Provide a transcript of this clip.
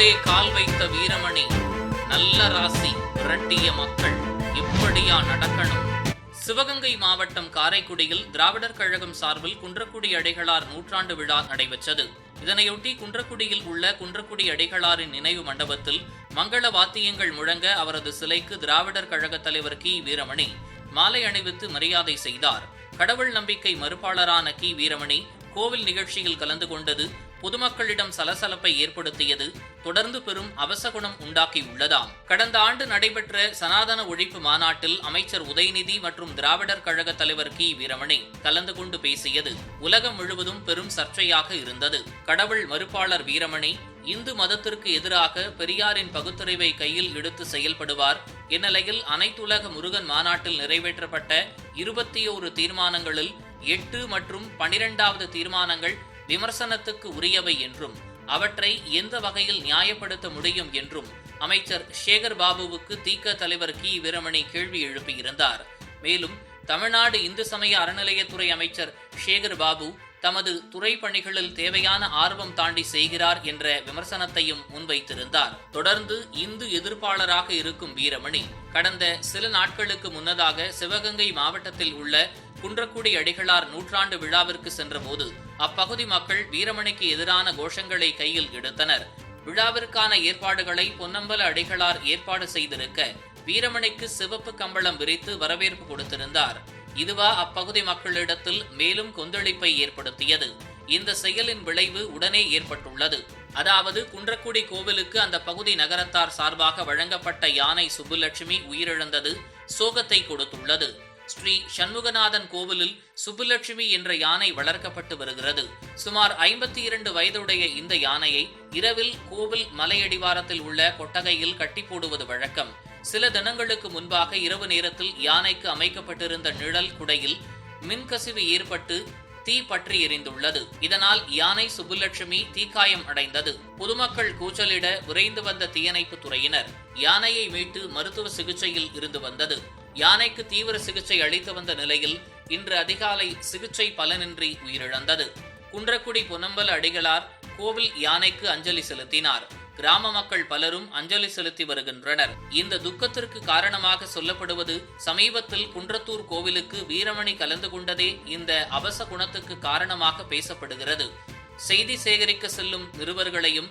உள்ளே கால் வைத்த வீரமணி நல்ல ராசி விரட்டிய மக்கள் இப்படியா நடக்கணும்? சிவகங்கை மாவட்டம் காரைக்குடியில் திராவிடர் கழகம் சார்பில் குன்றக்குடி அடைகளார் நூற்றாண்டு விழா நடைபெற்றது. இதனையொட்டி குன்றக்குடியில் உள்ள குன்றக்குடி அடைகளாரின் நினைவு மண்டபத்தில் மங்கள வாத்தியங்கள் முழங்க அவரது சிலைக்கு திராவிடர் கழக தலைவர் கி. வீரமணி மாலை அணிவித்து மரியாதை செய்தார். கடவுள் நம்பிக்கை மறுப்பாளரான கி. வீரமணி கோவில் நிகழ்ச்சியில் கலந்து கொண்டது பொதுமக்களிடம் சலசலப்பை ஏற்படுத்தியது தொடர்ந்து பெரும் அவசகுணம் உண்டாக்கியுள்ளதாம் கடந்த ஆண்டு நடைபெற்ற சனாதன ஒழிப்பு மாநாட்டில் அமைச்சர் உதயநிதி மற்றும் திராவிடர் கழக தலைவர் கி. வீரமணி கலந்து கொண்டு பேசியது உலகம் முழுவதும் பெரும் சர்ச்சையாக இருந்தது. கடவுள் மறுப்பாளர் வீரமணி இந்து மதத்திற்கு எதிராக பெரியாரின் பகுத்தறிவை கையில் எடுத்து செயல்படுவார் இந்நிலையில் அனைத்துலக முருகன் மாநாட்டில் நிறைவேற்றப்பட்ட இருபத்தி ஓரு தீர்மானங்களில் எட்டு மற்றும் பனிரெண்டாவது தீர்மானங்கள் விமர்சனத்துக்கு உரியவை என்றும் அவற்றை எந்த வகையில் நியாயப்படுத்த முடியும் என்றும் அமைச்சர் சேகர் பாபுவுக்கு தீக்க தலைவர் கி. வீரமணி கேள்வி எழுப்பியிருந்தார். மேலும் தமிழ்நாடு இந்து சமய அறநிலையத்துறை அமைச்சர் சேகர் பாபு தமது துறை பணிகளில் தேவையான ஆர்வம் தாண்டி செய்கிறார் என்ற விமர்சனத்தையும் முன்வைத்திருந்தார். தொடர்ந்து இந்து எதிர்ப்பாளராக இருக்கும் வீரமணி கடந்த சில நாட்களுக்கு முன்னதாக சிவகங்கை மாவட்டத்தில் உள்ள குன்றக்குடி அடிகளார் நூற்றாண்டு விழாவிற்கு சென்றபோது அப்பகுதி மக்கள் வீரமணிக்கு எதிரான கோஷங்களை கையில் எடுத்தனர். விழாவிற்கான ஏற்பாடுகளை பொன்னம்பல அடிகளார் ஏற்பாடு செய்திருக்க வீரமணிக்கு சிவப்பு கம்பளம் விரித்து வரவேற்பு கொடுத்திருந்தார். இதுவா அப்பகுதி மக்களிடத்தில் மேலும் கொந்தளிப்பை ஏற்படுத்தியது. இந்த செயலின் விளைவு உடனே ஏற்பட்டுள்ளது. அதாவது குன்றக்குடி கோவிலுக்கு அந்த பகுதி நகரத்தார் சார்பாக வழங்கப்பட்ட யானை சுப்புலட்சுமி உயிரிழந்தது சோகத்தை கொடுத்துள்ளது. ஸ்ரீ சண்முகநாதன் கோவிலில் சுப்புலட்சுமி என்ற யானை வளர்க்கப்பட்டு வருகிறது. சுமார் ஐம்பத்தி இரண்டு வயதுடைய இந்த யானையை இரவில் கோவில் மலையடிவாரத்தில் உள்ள கொட்டகையில் கட்டி போடுவது வழக்கம். சில தினங்களுக்கு முன்பாக இரவு நேரத்தில் யானைக்கு அமைக்கப்பட்டிருந்த நிழல் குடையில் மின்கசிவு ஏற்பட்டு தீ பற்றி எரிந்துள்ளது. இதனால் யானை சுப்புலட்சுமி தீக்காயம் அடைந்தது. பொதுமக்கள் கூச்சலிட விரைந்து வந்த தீயணைப்பு துறையினர் யானையை மீட்டு மருத்துவ சிகிச்சையில் இருந்து வந்தது. யானைக்கு தீவிர சிகிச்சை அளித்து வந்த நிலையில் இன்று அதிகாலை சிகிச்சை பலனின்றி உயிரிழந்தது. குன்றக்குடி பொன்னம்பல அடிகளார் கோவில் யானைக்கு அஞ்சலி செலுத்தினார். கிராம மக்கள் பலரும் அஞ்சலி செலுத்தி வருகின்றனர். இந்த துக்கத்திற்கு காரணமாக சொல்லப்படுவது சமீபத்தில் குன்றத்தூர் கோவிலுக்கு வீரமணி கலந்து கொண்டதே இந்த அவச குணத்துக்கு காரணமாக பேசப்படுகிறது. செய்தி சேகரிக்க செல்லும் நிருபர்களையும்